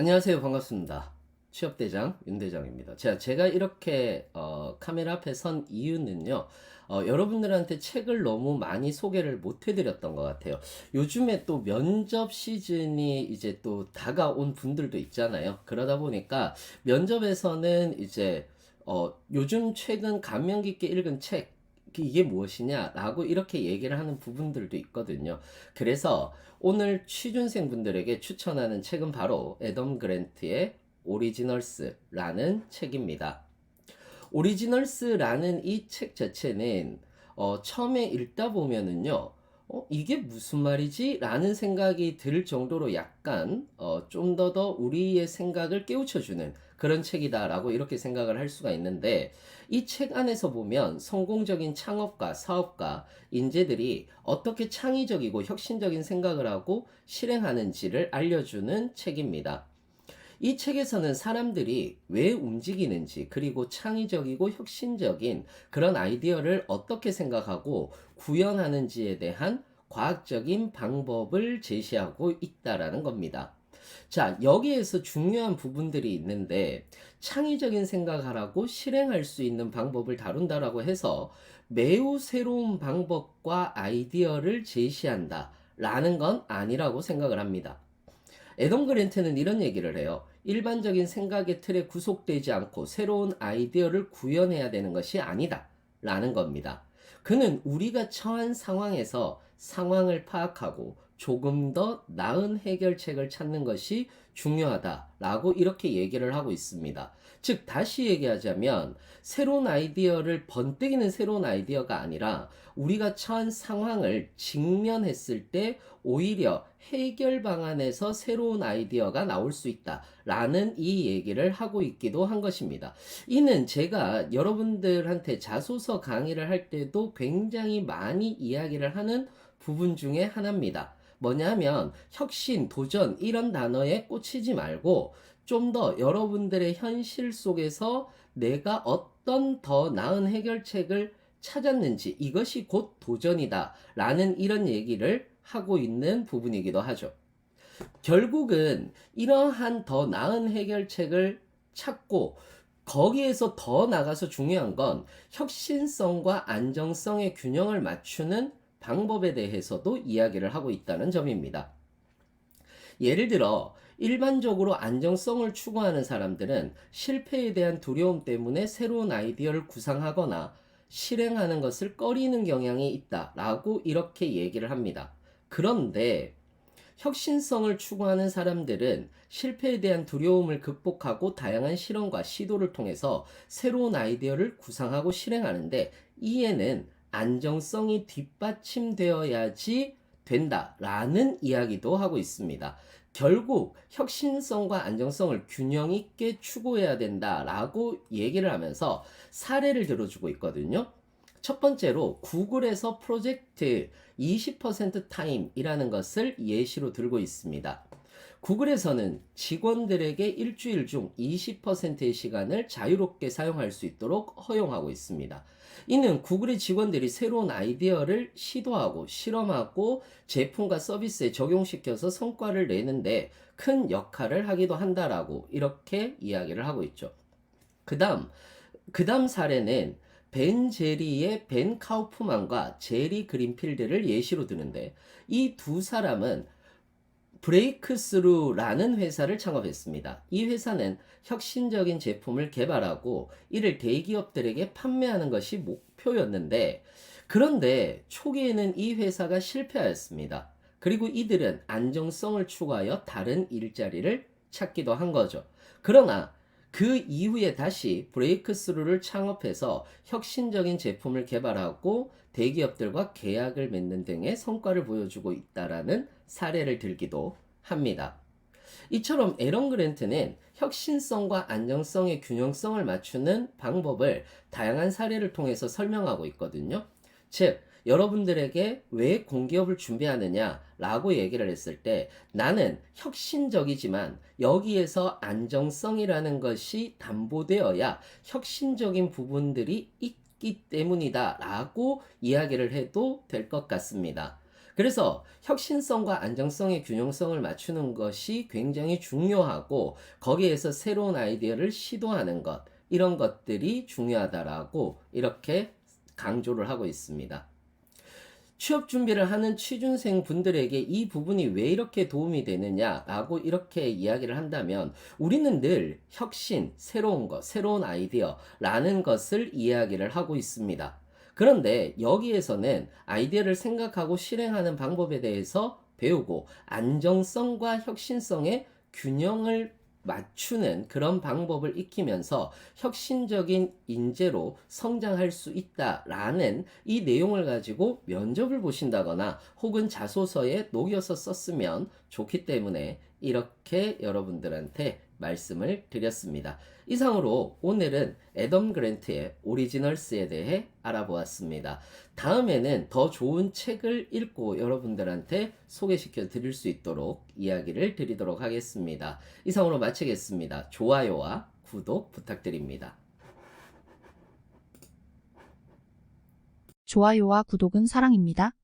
안녕하세요. 반갑습니다. 취업대장 윤대장입니다. 자, 제가 이렇게 어, 카메라 앞에 선 이유는요. 어, 여러분들한테 책을 너무 많이 소개를 못 해드렸던 것 같아요. 요즘에 또 면접 시즌이 이제 또 다가온 분들도 있잖아요. 그러다 보니까 면접에서는 이제 어, 요즘 최근 감명 깊게 읽은 책 이게 무엇이냐라고 이렇게 얘기를 하는 부분들도 있거든요. 그래서 오늘 취준생 분들에게 추천하는 책은 바로 애덤 그랜트의 오리지널스라는 책입니다. 오리지널스라는 이 책 자체는 어, 처음에 읽다 보면은요, 어, 이게 무슨 말이지? 라는 생각이 들 정도로 약간 어, 좀 더 더 우리의 생각을 깨우쳐주는 그런 책이다라고 이렇게 생각을 할 수가 있는데 이 책 안에서 보면 성공적인 창업가, 사업가, 인재들이 어떻게 창의적이고 혁신적인 생각을 하고 실행하는지를 알려주는 책입니다. 이 책에서는 사람들이 왜 움직이는지, 그리고 창의적이고 혁신적인 그런 아이디어를 어떻게 생각하고 구현하는지에 대한 과학적인 방법을 제시하고 있다라는 겁니다. 자, 여기에서 중요한 부분들이 있는데, 창의적인 생각하라고 실행할 수 있는 방법을 다룬다라고 해서 매우 새로운 방법과 아이디어를 제시한다. 라는 건 아니라고 생각을 합니다. 애덤 그랜트는 이런 얘기를 해요. 일반적인 생각의 틀에 구속되지 않고 새로운 아이디어를 구현해야 되는 것이 아니다. 라는 겁니다. 그는 우리가 처한 상황에서 상황을 파악하고 조금 더 나은 해결책을 찾는 것이 중요하다라고 이렇게 얘기를 하고 있습니다. 즉, 다시 얘기하자면, 새로운 아이디어를 번뜩이는 새로운 아이디어가 아니라 우리가 처한 상황을 직면했을 때 오히려 해결 방안에서 새로운 아이디어가 나올 수 있다라는 이 얘기를 하고 있기도 한 것입니다. 이는 제가 여러분들한테 자소서 강의를 할 때도 굉장히 많이 이야기를 하는 부분 중에 하나입니다. 뭐냐면 혁신, 도전 이런 단어에 꽂히지 말고 좀 더 여러분들의 현실 속에서 내가 어떤 더 나은 해결책을 찾았는지 이것이 곧 도전이다 라는 이런 얘기를 하고 있는 부분이기도 하죠. 결국은 이러한 더 나은 해결책을 찾고 거기에서 더 나가서 중요한 건 혁신성과 안정성의 균형을 맞추는 방법에 대해서도 이야기를 하고 있다는 점입니다. 예를 들어 일반적으로 안정성을 추구하는 사람들은 실패에 대한 두려움 때문에 새로운 아이디어를 구상하거나 실행하는 것을 꺼리는 경향이 있다라고 이렇게 얘기를 합니다. 그런데 혁신성을 추구하는 사람들은 실패에 대한 두려움을 극복하고 다양한 실험과 시도를 통해서 새로운 아이디어를 구상하고 실행하는데 이에는 안정성이 뒷받침되어야지 된다라는 이야기도 하고 있습니다. 결국 혁신성과 안정성을 균형 있게 추구해야 된다라고 얘기를 하면서 사례를 들어주고 있거든요. 첫 번째로 구글에서 프로젝트 20% 타임이라는 것을 예시로 들고 있습니다. 구글에서는 직원들에게 일주일 중 20%의 시간을 자유롭게 사용할 수 있도록 허용하고 있습니다. 이는 구글의 직원들이 새로운 아이디어를 시도하고 실험하고 제품과 서비스에 적용시켜서 성과를 내는데 큰 역할을 하기도 한다라고 이렇게 이야기를 하고 있죠. 그 다음, 그 다음 사례는 벤 제리의 벤 카우프만과 제리 그린필드를 예시로 드는데 이 두 사람은 브레이크스루라는 회사를 창업했습니다. 이 회사는 혁신적인 제품을 개발하고 이를 대기업들에게 판매하는 것이 목표였는데 그런데 초기에는 이 회사가 실패하였습니다. 그리고 이들은 안정성을 추구하여 다른 일자리를 찾기도 한 거죠. 그러나 그 이후에 다시 브레이크스루를 창업해서 혁신적인 제품을 개발하고 대기업들과 계약을 맺는 등의 성과를 보여주고 있다라는 사례를 들기도 합니다. 이처럼 에런 그랜트는 혁신성과 안정성의 균형성을 맞추는 방법을 다양한 사례를 통해서 설명하고 있거든요. 즉, 여러분들에게 왜 공기업을 준비하느냐 라고 얘기를 했을 때 나는 혁신적이지만 여기에서 안정성이라는 것이 담보되어야 혁신적인 부분들이 있기 때문이다 라고 이야기를 해도 될 것 같습니다. 그래서 혁신성과 안정성의 균형성을 맞추는 것이 굉장히 중요하고 거기에서 새로운 아이디어를 시도하는 것 이런 것들이 중요하다라고 이렇게 강조를 하고 있습니다. 취업 준비를 하는 취준생 분들에게 이 부분이 왜 이렇게 도움이 되느냐라고 이렇게 이야기를 한다면 우리는 늘 혁신, 새로운 것, 새로운 아이디어라는 것을 이야기를 하고 있습니다. 그런데 여기에서는 아이디어를 생각하고 실행하는 방법에 대해서 배우고 안정성과 혁신성의 균형을 맞추는 그런 방법을 익히면서 혁신적인 인재로 성장할 수 있다라는 이 내용을 가지고 면접을 보신다거나 혹은 자소서에 녹여서 썼으면 좋기 때문에 이렇게 여러분들한테 말씀을 드렸습니다. 이상으로 오늘은 애덤 그랜트의 오리지널스에 대해 알아보았습니다. 다음에는 더 좋은 책을 읽고 여러분들한테 소개시켜 드릴 수 있도록 이야기를 드리도록 하겠습니다. 이상으로 마치겠습니다. 좋아요와 구독 부탁드립니다. 좋아요와 구독은 사랑입니다.